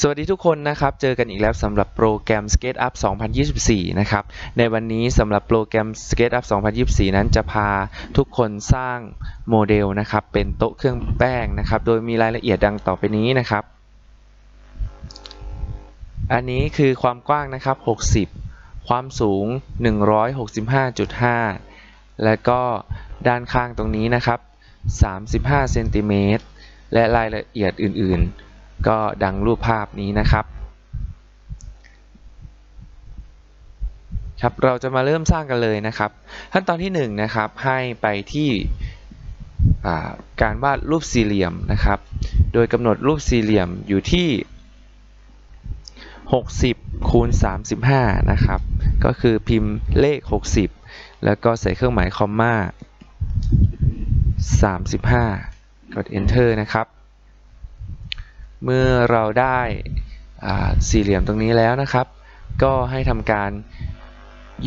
สวัสดีทุกคนนะครับ เจอกันอีกแล้วสำหรับโปรแกรม SketchUp 2024 นะครับ ในวันนี้สำหรับโปรแกรม SketchUp 2024 นั้นจะพาทุกคนสร้างโมเดลนะครับ เป็นโต๊ะเครื่องแป้งนะครับ โดยมีรายละเอียดดังต่อไปนี้นะครับ อันนี้คือความกว้างนะครับ 60 ความสูง 165.5 และก็ด้านข้างตรงนี้นะครับ 35 เซนติเมตร และรายละเอียดอื่น ๆ ก็ดังรูปภาพนี้นะครับ ครับเราจะมาเริ่มสร้างกันเลยนะครับ ขั้นตอนที่1นงนะครับให้ไปที่อ่าการวาดรูปสี่เหลี่ยมนะครับ โดยกำหนดรูปสี่เหลี่ยมอยู่ที่ 60คูณ35 นะครับ ก็คือพิมพ์เลข 60 แล้วก็ใส่เครื่องหมายคอมมา35 กด enter นะครับ เมื่อเราได้สี่เหลี่ยมตรงนี้แล้วนะครับ ก็ให้ทำการ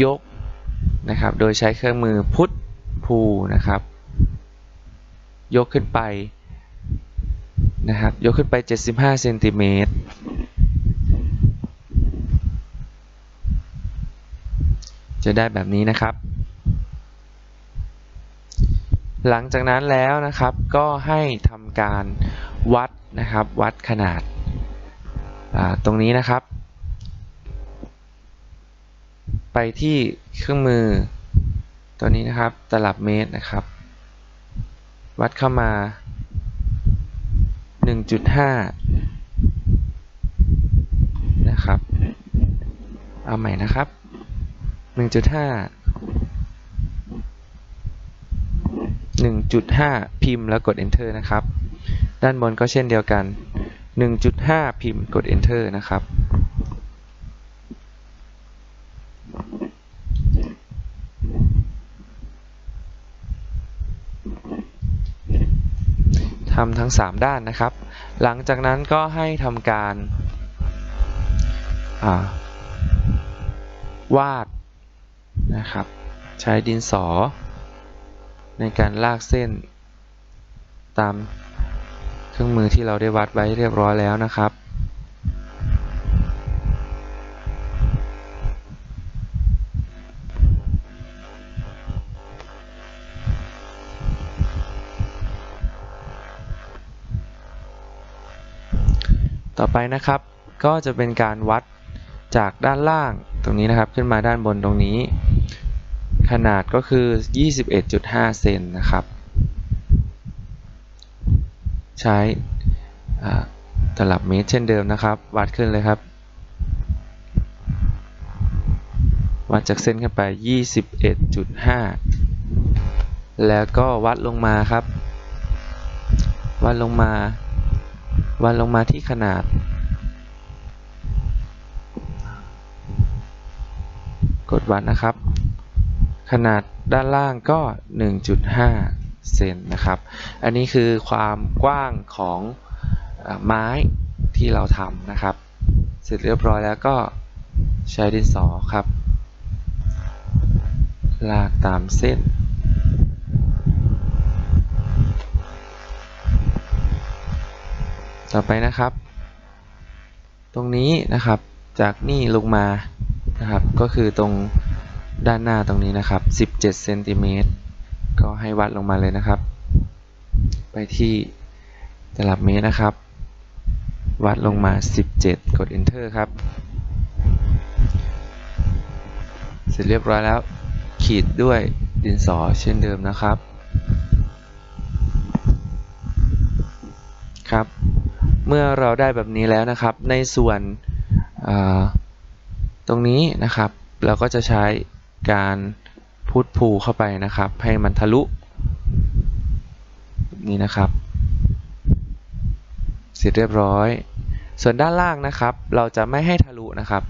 ยกนะครับ โดยใช้เครื่องมือพุทพูนะครับ ยกขึ้นไปนะครับ ยกขึ้นไป 75เซนติเมตรจะได้แบบนี้นะครับ หลังจากนั้นแล้วนะครับก็ให้ทำการวัด นะครับ วัดขนาดาตรงนี้นะครับ ไปที่เครื่องมือ ตัวนี้นะครับ ตลับเมตรนะครับ วัดเข้ามา 1.5 นะครับ เอาใหม่นะครับ 1.5 1.5 พิมพ์แล้วกด enter นะครับ ด้านบนก็เช่นเดียวกัน 1.5 พิมพ์กด enter นะครับทำทั้ง 3 ด้านนะครับ หลังจากนั้นก็ให้ทำการาวาดนะครับ ใช้ดินสอ ในการลากเส้นตาม เครื่องมือที่เราได้วัดไว้เรียบร้อยแล้วนะครับ ต่อไปนะครับก็จะเป็นการวัดจากด้านล่างตรงนี้นะครับขึ้นมาด้านบนตรงนี้ ขนาดก็คือ 21.5 เซนนะครับ ใช้ตลับเมตรเช่นเดิมนะครับ วัดขึ้นเลยครับ วัดจากเส้นขึ้นไป 21.5 แล้วก็วัดลงมาครับ วัดลงมา วัดลงมาที่ขนาด กดวัดนะครับ ขนาดด้านล่างก็ 1.5 เซนนะครับ อันนี้คือความกว้างของอไม้ที่เราทำนะครับ เสร็จเรียบร้อยแล้วก็ใช้ดินสอครับ ลากตามเส้น ต่อไปนะครับ ตรงนี้นะครับจากนี่ลงมานะครับ ก็คือตรงด้านหน้าตรงนี้นะครับ 17เซนติเมตร ก็ให้วัดลงมาเลยนะครับ ไปที่ตลับเมตรนะครับ วัดลงมา 17 กด enter ครับ เสร็จเรียบร้อยแล้ว ขีดด้วยดินสอเช่นเดิมนะครับ ครับ เมื่อเราได้แบบนี้แล้วนะครับ ในส่วนตรงนี้นะครับ เราก็จะใช้การ พุทพูเข้าไปนะครับ ให้มันทะลุ นี้นะครับ เสร็จเรียบร้อย ส่วนด้านล่างนะครับ เราจะไม่ให้ทะลุนะครับ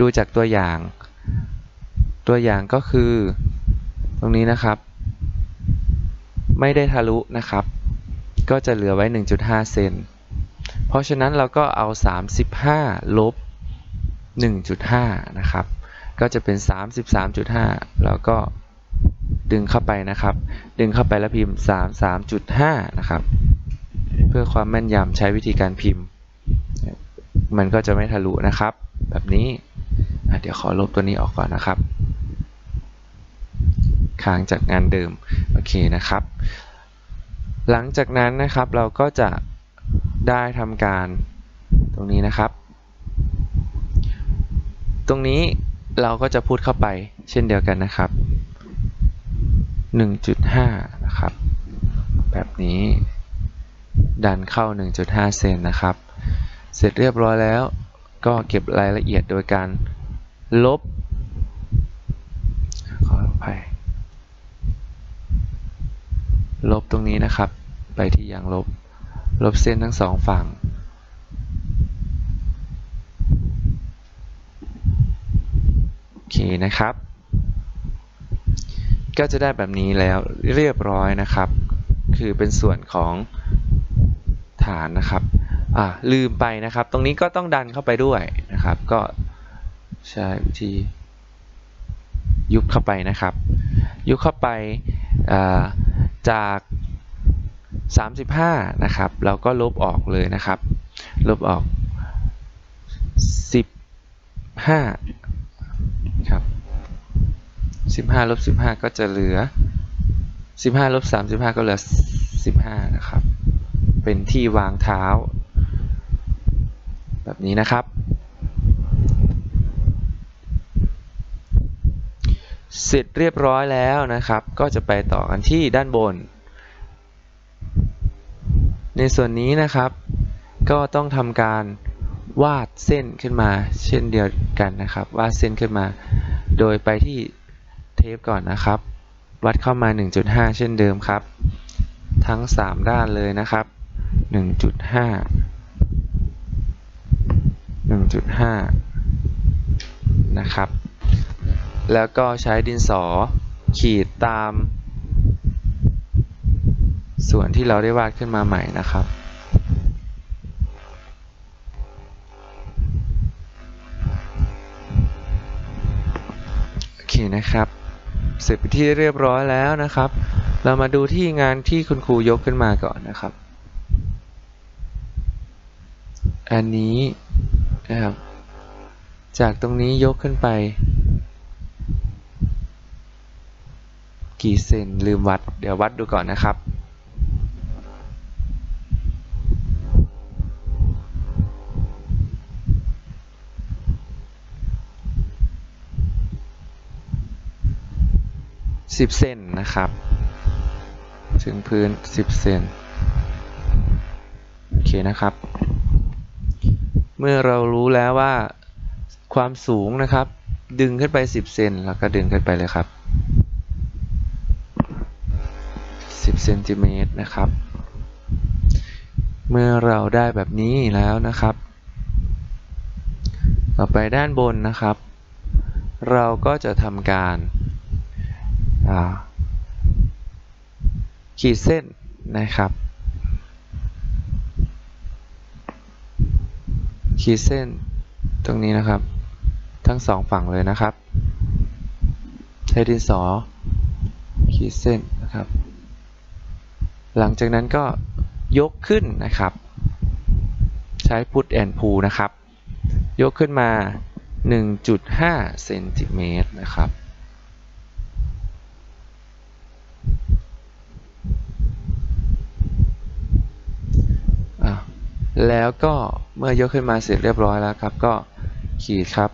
ดูจากตัวอย่าง ตัวอย่างก็คือ ตรงนี้นะครับ ไม่ได้ทะลุนะครับ ก็จะเหลือไว้ 1.5 เซนเพราะฉะนั้นเราก็เอา 35 ลบ 1.5 นะครับ ก็จะเป็น 33.5 แล้วก็ดึงเข้าไปนะครับ ดึงเข้าไปแล้วพิมพ์ 33.5 นะครับ เพื่อความแม่นยำใช้วิธีการพิมพ์ มันก็จะไม่ทะลุนะครับ แบบนี้เดี๋ยวขอลบตัวนี้ออกก่อนนะครับ ค้างจากงานเดิม โอเคนะครับ หลังจากนั้นนะครับเราก็จะได้ทำการตรงนี้นะครับ ตรงนี้ เราก็จะพูดเข้าไปเช่นเดียวกันนะครับ 1.5 นะครับ แบบนี้ดันเข้า 1.5 เซนนะครับ เสร็จเรียบร้อยแล้วก็เก็บรายละเอียดโดยการลบ ขออภัยลบตรงนี้นะครับ ไปที่ยางลบ ลบเส้นทั้งสองฝั่ง โอ เคนะครับ ก็จะได้แบบนี้แล้วเรียบร้อยนะครับ คือเป็นส่วนของฐานนะครับอ่าลืมไปนะครับ ตรงนี้ก็ต้องดันเข้าไปด้วยนะครับ ก็ใช้วิธียุบเข้าไปนะครับ ยุบเข้าไปาจาก 35 นะครับ เราก็ลบออกเลยนะครับ ลบออก 15 15ลบ15 ก็จะเหลือ 15ลบ35 ก็เหลือ 15 นะครับ เป็นที่วางเท้า แบบนี้นะครับ เสร็จเรียบร้อยแล้วนะครับ ก็จะไปต่อกันที่ด้านบน ในส่วนนี้นะครับ ก็ต้องทำการวาดเส้นขึ้นมา เช่นเดียวกันนะครับ วาดเส้นขึ้นมา โดยไปที่ เทปก่อนนะครับ วัดเข้ามา 1.5 เช่นเดิมครับ ทั้ง 3 ด้านเลยนะครับ 1.5 1.5 นะครับ แล้วก็ใช้ดินสอขีดตาม ส่วนที่เราได้วาดขึ้นมาใหม่นะครับโอเคนะครับ เสร็จไปที่เรียบร้อยแล้วนะครับ เรามาดูที่งานที่คุณครูยกขึ้นมาก่อนนะครับ อันนี้นะครับ จากตรงนี้ยกขึ้นไป กี่เซนลืมวัด เดี๋ยววัดดูก่อนนะครับ 10 เซนนะครับ ถึงพื้น 10 เซนโอเคนะครับ เมื่อเรารู้แล้วว่าความสูงนะครับ ดึงขึ้นไป 10 เซนแล้วก็ดึงขึ้นไปเลยครับ 10 เซนติเมตรนะครับ เมื่อเราได้แบบนี้แล้วนะครับ ต่อไปด้านบนนะครับ เราก็จะทำการ ขีดเส้นนะครับ ขีดเส้นตรงนี้นะครับ ทั้งสองฝั่งเลยนะครับ ใช้ดินสอ ขีดเส้นนะครับ หลังจากนั้นก็ยกขึ้นนะครับ ใช้ put and pull นะครับ ยกขึ้นมา 1.5 เซนติเมตรนะครับ แล้วก็เมื่อยกขึ้นมาเสร็จเรียบร้อยแล้วครับ ก็ขีดครับ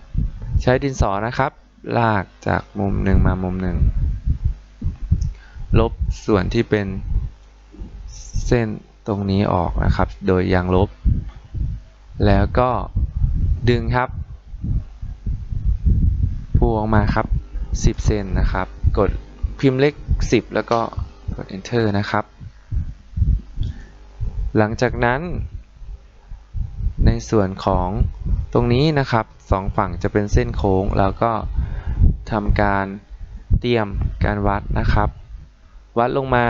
ใช้ดินสอนะครับ ลากจากมุมหนึ่งมามุมหนึ่งลบส่วนที่เป็นเส้นตรงนี้ออกนะครับ โดยยางลบ แล้วก็ดึงครับพูออกมาครับ 10 เซนนะครับ กดพิมพ์เลข 10 แล้วก็กด enter นะครับ หลังจากนั้น ส่วนของตรงนี้นะครับสองฝั่งจะเป็นเส้นโค้ง แล้วก็ทำการเตรียมการวัดนะครับ วัดลงมา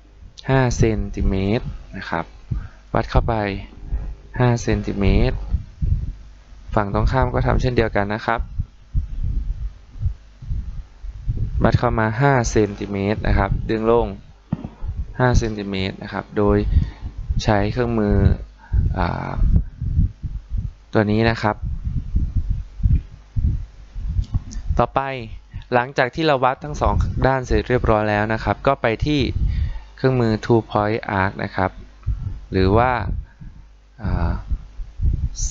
5เซนติเมตรนะครับ วัดเข้าไป5เซนติเมตรฝั่งตรงข้ามก็ทำเช่นเดียวกันนะครับ วัดเข้ามา5เซนติเมตรนะครับ ดึงลง5เซนติเมตรนะครับ โดยใช้เครื่องมืออ ตัวนี้นะครับ ต่อไปหลังจากที่เราวัดทั้งสองด้านเสร็จเรียบร้อยแล้วนะครับ ก็ไปที่เครื่องมือ two point arc นะครับ หรือว่าา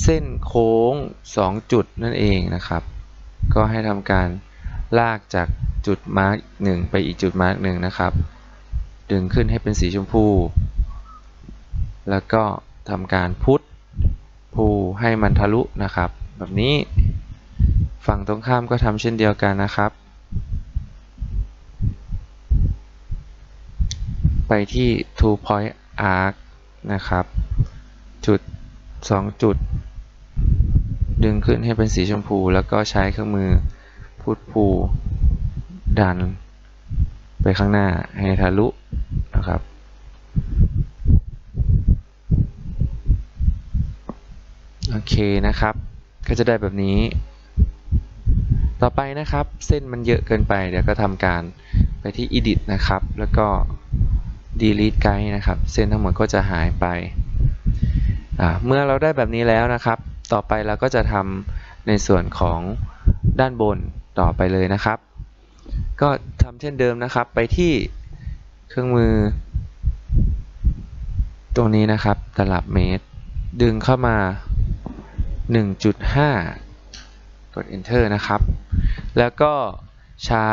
เส้นโค้ง 2 จุดนั่นเองนะครับ ก็ให้ทำการลากจากจุดมาร์กหนึ่งไปอีกจุดมาร์กหนึ่งนะครับ ดึงขึ้นให้เป็นสีชมพู แล้วก็ทำการพุท ให้มันทะลุนะครับ แบบนี้ ฝั่งตรงข้ามก็ทำเช่นเดียวกันนะครับ ไปที่ two point arc นะครับ จุด 2 จุด ดึงขึ้นให้เป็นสีชมพู แล้วก็ใช้เครื่องมือพุทพูดัน ไปข้างหน้าให้ทะลุนะครับ โอเคนะครับ ก็จะได้แบบนี้ ต่อไปนะครับ เส้นมันเยอะเกินไป เดี๋ยวก็ทำการไปที่ edit นะครับ แล้วก็ delete guide นะครับ เส้นทั้งหมดก็จะหายไป เมื่อเราได้แบบนี้แล้วนะครับ ต่อไปเราก็จะทำในส่วนของด้านบนต่อไปเลยนะครับ ก็ทำเช่นเดิมนะครับ ไปที่เครื่องมือ ตรงนี้นะครับ ตลับเมตร ดึงเข้ามา 1.5 กด enter นะครับ แล้วก็ใช้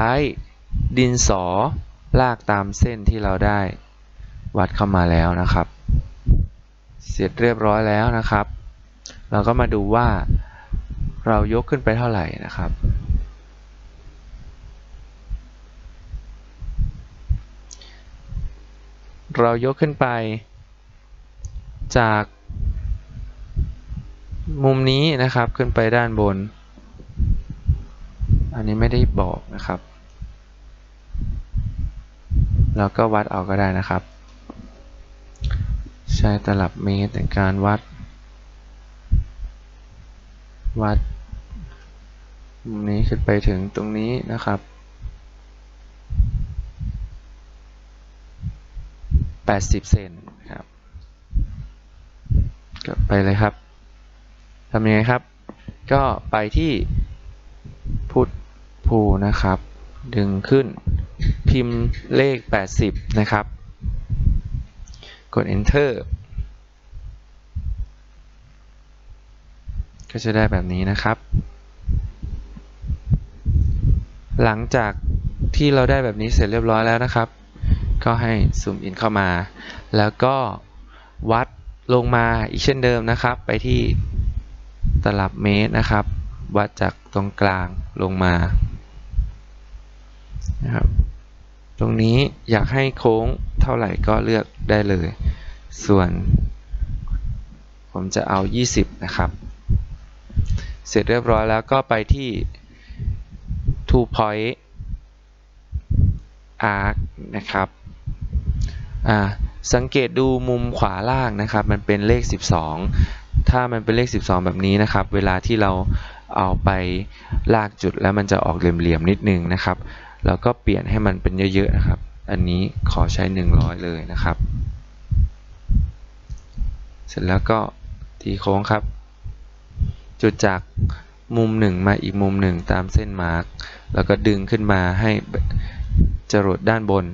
ดินสอลากตามเส้นที่เราได้วัดเข้ามาแล้วนะครับ เสร็จเรียบร้อยแล้วนะครับ เราก็มาดูว่าเรายกขึ้นไปเท่าไหร่นะครับ เรายกขึ้นไปจาก มุมนี้นะครับขึ้นไปด้านบน อันนี้ไม่ได้บอกนะครับเราก็วัดเอาก็ได้นะครับ ใช้ตลับเมตรในการวัด วัด มุมนี้ขึ้นไปถึงตรงนี้นะครับ80 เซนครับก็ไปเลยครับ ทำยังไงครับ ก็ไปที่พุทภูนะครับ ดึงขึ้นพิมพ์เลข 80 นะครับ กด enter ก็จะได้แบบนี้นะครับ หลังจากที่เราได้แบบนี้เสร็จเรียบร้อยแล้วนะครับ ก็ให้ซูมอินเข้ามา แล้วก็วัดลงมาอีกเช่นเดิมนะครับ ไปที่ ตลับเมตรนะครับ วัดจากตรงกลางลงมานะครับตรงนี้อยากให้โค้งเท่าไหร่ก็เลือกได้เลย ส่วน ผมจะเอา 20 นะครับ เสร็จเรียบร้อยแล้วก็ไปที่ two point arc นะครับอ่าสังเกตดูมุมขวาล่างนะครับ มันเป็นเลข 12 ถ้ามันเป็นเลข 12 แบบนี้นะครับ เวลาที่เราเอาไปลากจุดแล้วมันจะออกเหลี่ยมๆนิดนึงนะครับ แล้วก็เปลี่ยนให้มันเป็นเยอะๆนะครับ อันนี้ขอใช้ 100 เลยนะครับ เสร็จแล้วก็ตีโค้งครับ จุดจากมุมหนึ่งมาอีกมุมหนึ่งตามเส้นมาร์กแล้วก็ดึงขึ้นมาให้จรดด้านบน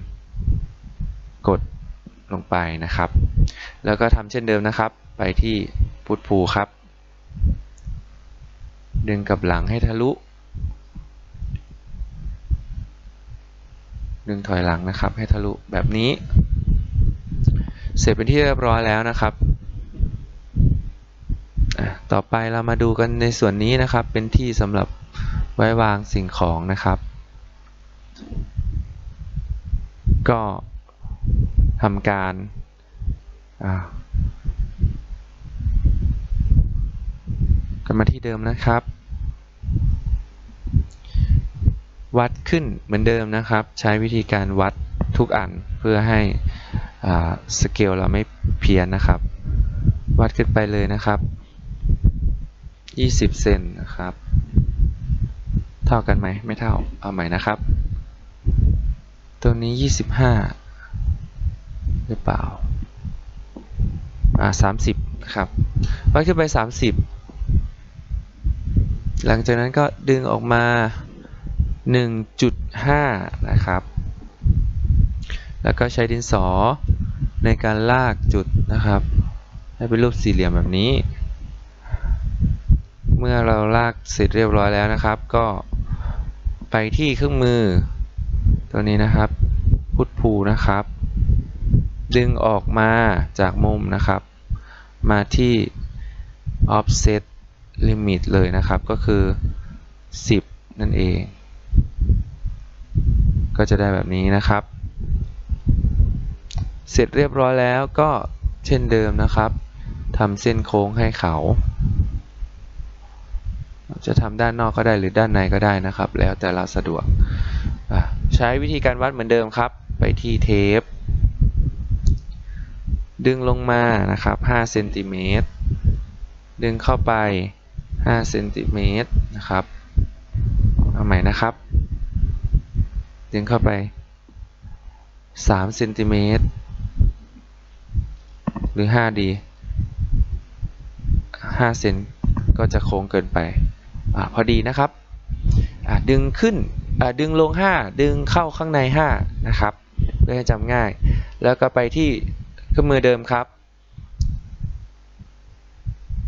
กดลงไปนะครับ แล้วก็ทำเช่นเดิมนะครับ ไปที่พุทภูครับ ดึงกับหลังให้ทะลุ ดึงถอยหลังนะครับให้ทะลุแบบนี้ เสร็จเป็นที่เรียบร้อยแล้วนะครับ ต่อไปเรามาดูกันในส่วนนี้นะครับ เป็นที่สำหรับไว้วางสิ่งของนะครับ ก็ทำการ กันมาที่เดิมนะครับ วัดขึ้นเหมือนเดิมนะครับ ใช้วิธีการวัดทุกอันเพื่อให้สเกลเราไม่เพี้ยนนะครับ วัดขึ้นไปเลยนะครับ 20 เซนนะครับ เท่ากันไหมไม่เท่า เอาใหม่นะครับ ตัวนี้ 25 หรือเปล่า อ่า 30นะครับ วัดขึ้นไป 30 หลังจากนั้นก็ดึงออกมา 1.5 นะครับ แล้วก็ใช้ดินสอในการลากจุดนะครับ ให้เป็นรูปสี่เหลี่ยมแบบนี้ เมื่อเราลากเสร็จเรียบร้อยแล้วนะครับ ก็ไปที่เครื่องมือ ตัวนี้นะครับ พุทภูนะครับ ดึงออกมาจากมุมนะครับ มาที่ offset limit เลยนะครับก็คือ 10 นั่นเอง ก็จะได้แบบนี้นะครับ เสร็จเรียบร้อยแล้วก็เช่นเดิมนะครับทำเส้นโค้งให้เขา จะทำด้านนอกก็ได้หรือด้านในก็ได้นะครับ แล้วแต่เราสะดวก ใช้วิธีการวัดเหมือนเดิมครับ ไปที่เทป ดึงลงมานะครับ5เซนติเมตรดึงเข้าไป 5เซนติเมตรนะครับ เอาใหม่นะครับ ดึงเข้าไป3เซนติเมตรหรือ5ดี5เซนก็จะโค้งเกินไปอพอดีนะครับดึงขึ้นดึงลง 5 ดึงเข้าข้างใน 5 นะครับ เพื่อให้จำง่าย แล้วก็ไปที่เครื่องมือเดิมครับ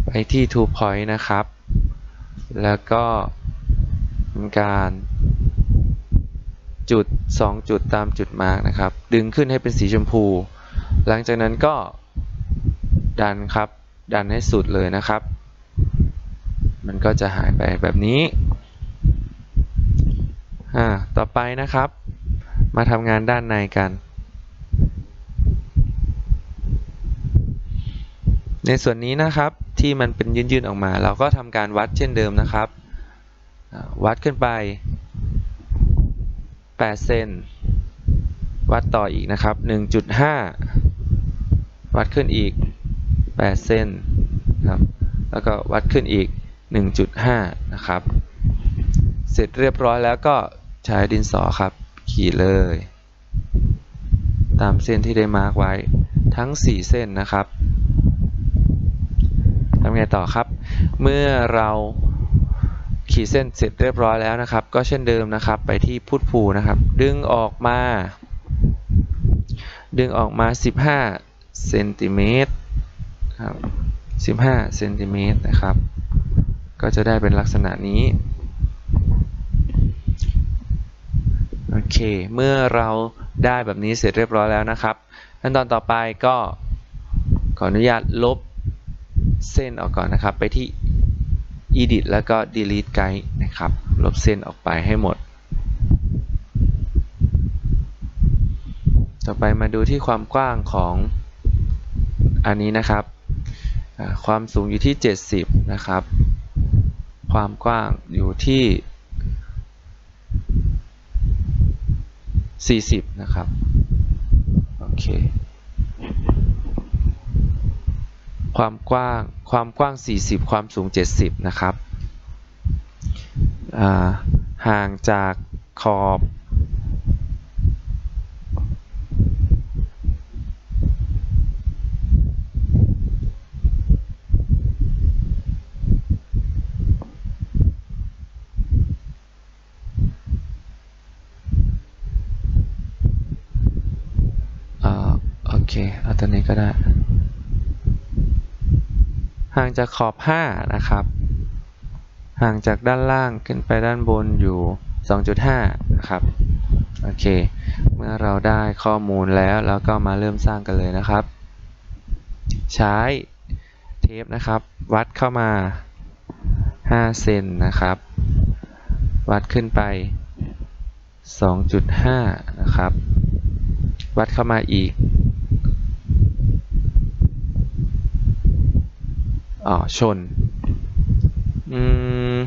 ไปที่ two point นะครับ แล้วก็การจุด 2 จุดตามจุดมาร์กนะครับ ดึงขึ้นให้เป็นสีชมพู หลังจากนั้นก็ดันครับ ดันให้สุดเลยนะครับ มันก็จะหายไปแบบนี้อ่าต่อไปนะครับ มาทำงานด้านในกัน ในส่วนนี้นะครับ ที่มันเป็นยื่นๆออกมา เราก็ทำการวัดเช่นเดิมนะครับ วัดขึ้นไป8เซนวัดต่ออีกนะครับ 1.5 วัดขึ้นอีก8เซนครับแล้วก็วัดขึ้นอีก 1.5 นะครับ เสร็จเรียบร้อยแล้วก็ใช้ดินสอครับ ขีดเลย ตามเส้นที่ได้มาร์กไว้ทั้ง 4 เส้นนะครับ ทำไงต่อครับ เมื่อเราขีดเส้นเสร็จเรียบร้อยแล้วนะครับ ก็เช่นเดิมนะครับ ไปที่พุทภูนะครับ ดึงออกมา ดึงออกมา 15เซนติเมตรครับ15เซนติเมตรนะครับ ก็จะได้เป็นลักษณะนี้ โอเค เมื่อเราได้แบบนี้เสร็จเรียบร้อยแล้วนะครับ ขั้นตอนต่อไปก็ขออนุญาตลบ เส้นออกก่อนนะครับ ไปที่ edit แล้วก็ delete guide นะครับ ลบเส้นออกไปให้หมด ต่อไปมาดูที่ความกว้างของอันนี้นะครับ ความสูงอยู่ที่ 70 นะครับ ความกว้างอยู่ที่ 40 นะครับ โอเค ความกว้างความกว้าง 40 ความสูง 70 นะครับห่างจากขอบอ่าโอเค เอาตัวนี้ก็ได้ จากขอบ 5 นะครับ ห่างจากด้านล่างขึ้นไปด้านบนอยู่ 2.5 นะครับ โอเค เมื่อเราได้ข้อมูลแล้วเราก็มาเริ่มสร้างกันเลยนะครับ ใช้เทปนะครับ วัดเข้ามา 5 เซนนะครับ วัดขึ้นไป 2.5 นะครับ วัดเข้ามาอีก อ๋อชน อืม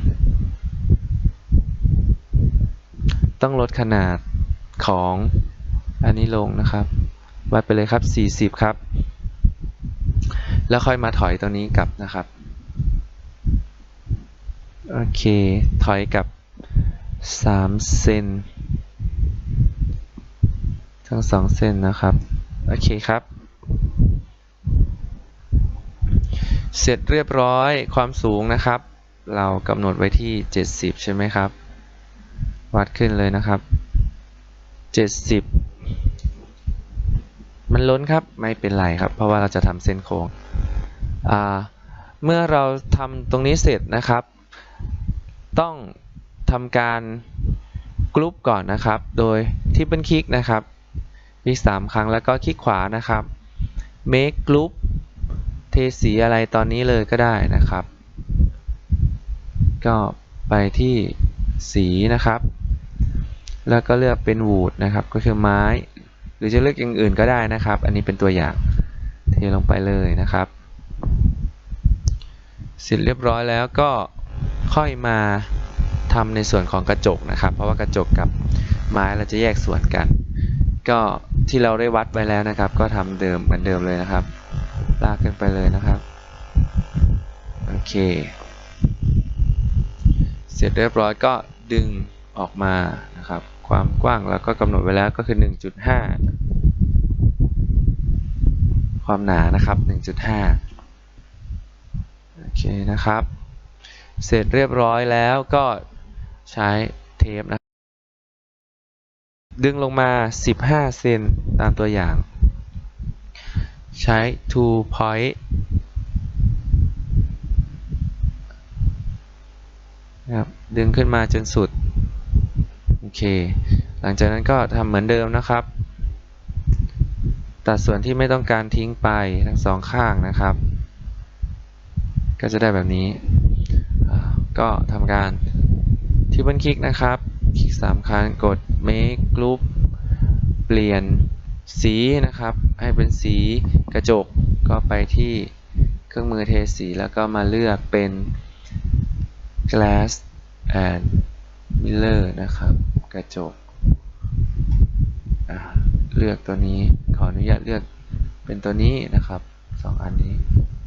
ต้องลดขนาดของอันนี้ลงนะครับวัดไปเลยครับ 40 ครับ แล้วค่อยมาถอยตัวนี้กลับนะครับ โอเค ถอยกลับ 3 เซนทั้งสองเส้นนะครับ โอเคครับ เสร็จเรียบร้อยความสูงนะครับ เรากำหนดไว้ที่ 70 ใช่ไหมครับ วัดขึ้นเลยนะครับ 70 มันล้นครับไม่เป็นไรครับ เพราะว่าเราจะทำเส้นโค้งเมื่อเราทำตรงนี้เสร็จนะครับ ต้องทำการกรุ๊ปก่อนนะครับ โดยที่เป็นคลิกนะครับคลิก3ครั้งแล้วก็คลิกขวานะครับ make group เทสีอะไรตอนนี้เลยก็ได้นะครับ ก็ไปที่สีนะครับ แล้วก็เลือกเป็น wood นะครับ ก็คือไม้ หรือจะเลือกอย่างอื่นก็ได้นะครับ อันนี้เป็นตัวอย่าง เทลงไปเลยนะครับ เสร็จเรียบร้อยแล้วก็ค่อยมาทำในส่วนของกระจกนะครับ เพราะว่ากระจกกับไม้เราจะแยกส่วนกัน ก็ที่เราได้วัดไว้แล้วนะครับ ก็ทำเดิมเหมือนเดิมเลยนะครับ ลากขึ้นไปเลยนะครับ โอเค เสร็จเรียบร้อยก็ดึงออกมานะครับ ความกว้างเราก็กำหนดไว้แล้วก็คือ 1.5 ความหนานะครับ 1.5 โอเคนะครับ เสร็จเรียบร้อยแล้วก็ใช้เทปนะดึงลงมา 15 เซนตามตัวอย่าง ใช้ two point นะครับดึงขึ้นมาจนสุด โอเค หลังจากนั้นก็ทำเหมือนเดิมนะครับ ตัดส่วนที่ไม่ต้องการทิ้งไปทั้งสองข้างนะครับ ก็จะได้แบบนี้ ก็ทำการที่เบิลคลิกนะครับ คลิก 3 ครั้งกด make group เปลี่ยน สีนะครับ ให้เป็นสีกระจกก็ไปที่เครื่องมือเทสีแล้วก็มาเลือกเป็น glass and mirror นะครับ กระจกเลือกตัวนี้ขออนุญาตเลือกเป็นตัวนี้นะครับสองอันนี้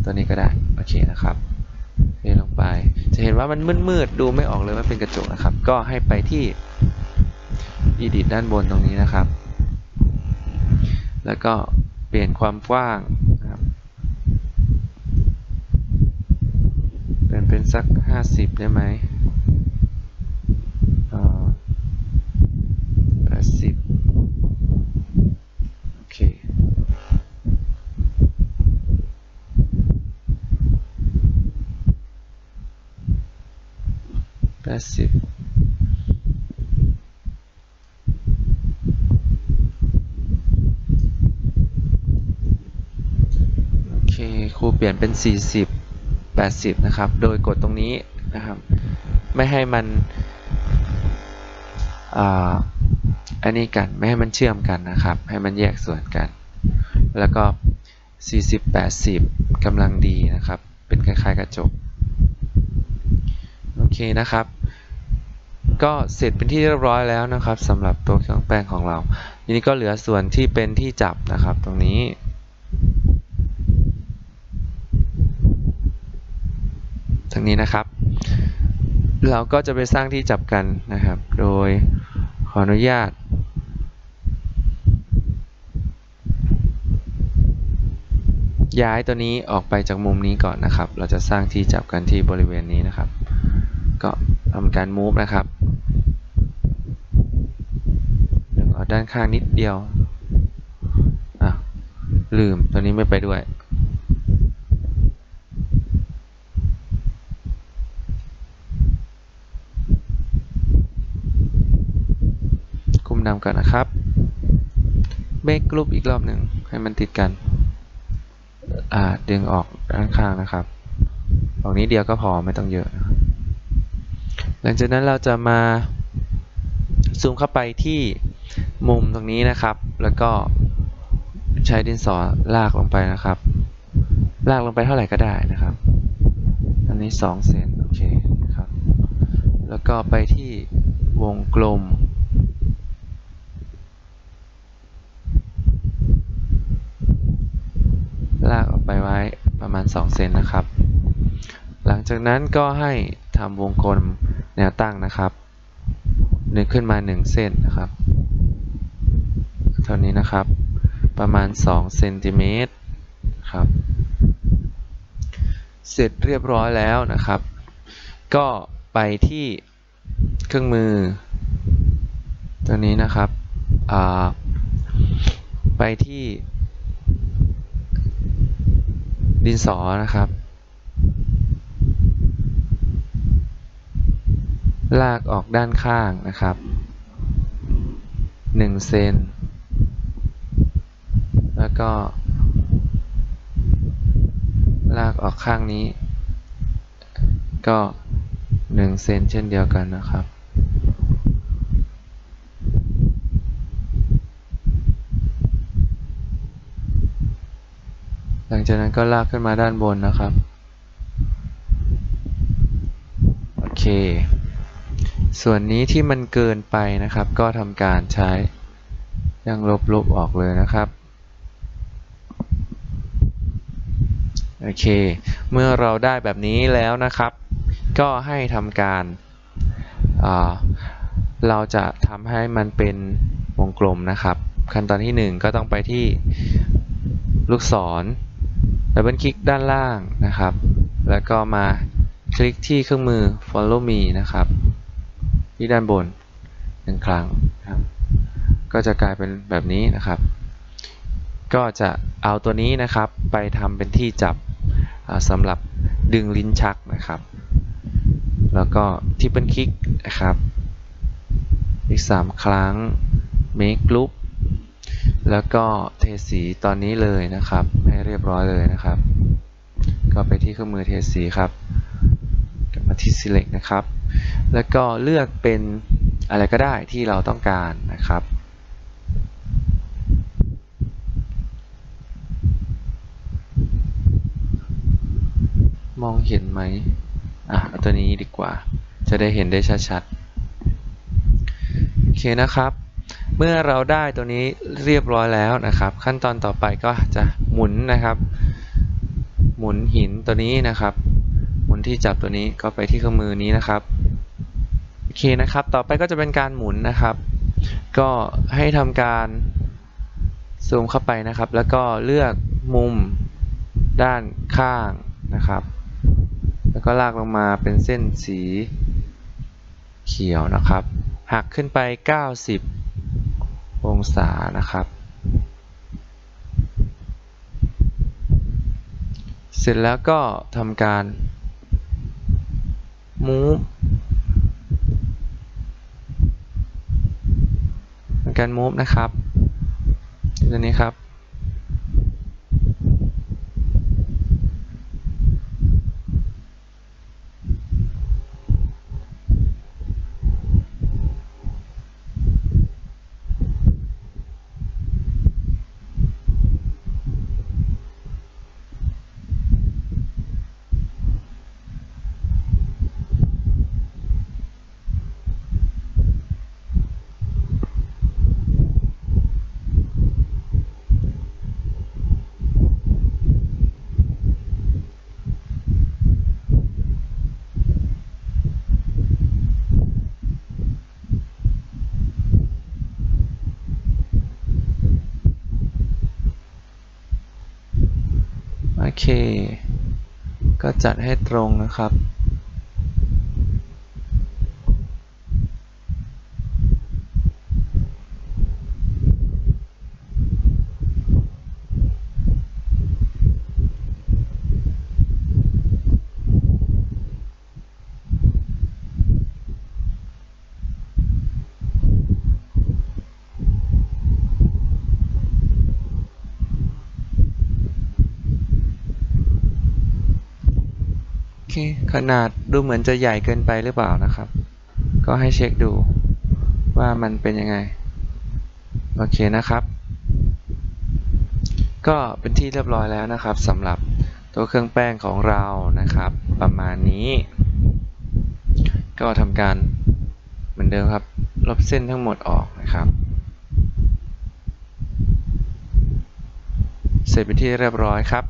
ตัวนี้ก็ได้ โอเคนะครับเทลงไป จะเห็นว่ามันมืดๆ ดูไม่ออกเลยว่าเป็นกระจกนะครับ ก็ให้ไปที่ edit ด้านบนตรงนี้นะครับ แล้วก็เปลี่ยนความกว้างนะครับเปลี่ยนเป็นสัก 50 ได้ไหมอ่า80โอเค80โอเค ครู เปลี่ยนเป็น 40 80 นะครับ โดยกดตรงนี้นะครับ ไม่ให้มันอันนี้กัน ไม่ให้มันเชื่อมกันนะครับ ให้มันแยกส่วนกัน แล้วก็ 40 80กำลังดีนะครับ เป็นคล้ายๆกระจก โอเคนะครับ ก็เสร็จเป็นที่เรียบร้อยแล้วนะครับสำหรับตัวเครื่องแป้งของเรา ทีนี้ก็เหลือส่วนที่เป็นที่จับนะครับตรงนี้างนี้นะครับ เราก็จะไปสร้างที่จับกันนะครับ โดยขออนุญาต ย้ายตัวนี้ออกไปจากมุมนี้ก่อนนะครับ เราจะสร้างที่จับกันที่บริเวณนี้นะครับ ก็ทำการ move นะครับดึงออกด้านข้างนิดเดียวอะลืมตัวนี้ไม่ไปด้วย นำก่อนนะครับ make group อีกรอบหนึ่งให้มันติดกัน อ่า ดึงออกด้านข้างนะครับ ออกนี้เดียวก็พอไม่ต้องเยอะ หลังจากนั้นเราจะมาซูมเข้าไปที่มุมตรงนี้นะครับ แล้วก็ใช้ดินสอลากลงไปนะครับ ลากลงไปเท่าไหร่ก็ได้นะครับ อันนี้ 2 เซนโอเคครับ แล้วก็ไปที่วงกลม ลากออกไปไว้ประมาณ 2 เซนนะครับ หลังจากนั้นก็ให้ทำวงกลมแนวตั้งนะครับนึกขึ้นมา 1 เส้นนะครับ เท่านี้นะครับ ประมาณ 2 เซนติเมตรครับ เสร็จเรียบร้อยแล้วนะครับ ก็ไปที่เครื่องมือ ตัวนี้นะครับ ไปที่ ดินสอนะครับ ลากออกด้านข้างนะครับ 1 เซน แล้วก็ ลากออกข้างนี้ ก็ 1 เซนเช่นเดียวกันนะครับ หลัง จากนั้นก็ลากขึ้นมาด้านบนนะครับ โอเค ส่วนนี้ที่มันเกินไปนะครับ ก็ทำการใช้ยังลบๆออกเลยนะครับ โอเค เมื่อเราได้แบบนี้แล้วนะครับ ก็ให้ทำการอ่าเราจะทำให้มันเป็นวงกลมนะครับ ขั้นตอนที่ 1 ก็ต้องไปที่ลูกศร ดับเบิลคลิกด้านล่างนะครับ แล้วก็มาคลิกที่เครื่องมือ follow me นะครับ ที่ด้านบนหนึ่งครั้งนะครับ ก็จะกลายเป็นแบบนี้นะครับ ก็จะเอาตัวนี้นะครับไปทำเป็นที่จับสำหรับดึงลิ้นชักนะครับ แล้วก็ที่เป็นคลิกนะครับ อีก 3 ครั้ง make loop แล้วก็เทสีตอนนี้เลยนะครับ ให้เรียบร้อยเลยนะครับ ก็ไปที่เครื่องมือเทสีครับกลับมาที่ select นะครับ แล้วก็เลือกเป็นอะไรก็ได้ที่เราต้องการนะครับมองเห็นไหมอะตัวนี้ดีกว่า จะได้เห็นได้ชัดๆ โอเคนะครับ เมื่อเราได้ตัวนี้เรียบร้อยแล้วนะครับ ขั้นตอนต่อไปก็จะหมุนนะครับ หมุนหินตัวนี้นะครับ หมุนที่จับตัวนี้ก็ไปที่เครื่องมือนี้นะครับโอเคนะครับ ต่อไปก็จะเป็นการหมุนนะครับ ก็ให้ทำการซูมเข้าไปนะครับ แล้วก็เลือกมุมด้านข้างนะครับ แล้วก็ลากลงมาเป็นเส้นสีเขียวนะครับ หักขึ้นไป 90 องศานะครับ เสร็จแล้วก็ทำการ move ทำการ move นะครับตัวนี้ครับ ก็จัดให้ตรงนะครับ ขนาดดูเหมือนจะใหญ่เกินไปหรือเปล่านะครับ ก็ให้เช็คดูว่ามันเป็นยังไง โอเคนะครับ ก็เป็นที่เรียบร้อยแล้วนะครับสำหรับตัวเครื่องแป้งของเรานะครับ ประมาณนี้ ก็ทำการเหมือนเดิมครับ ลบเส้นทั้งหมดออกนะครับ เสร็จเป็นที่เรียบร้อยครับ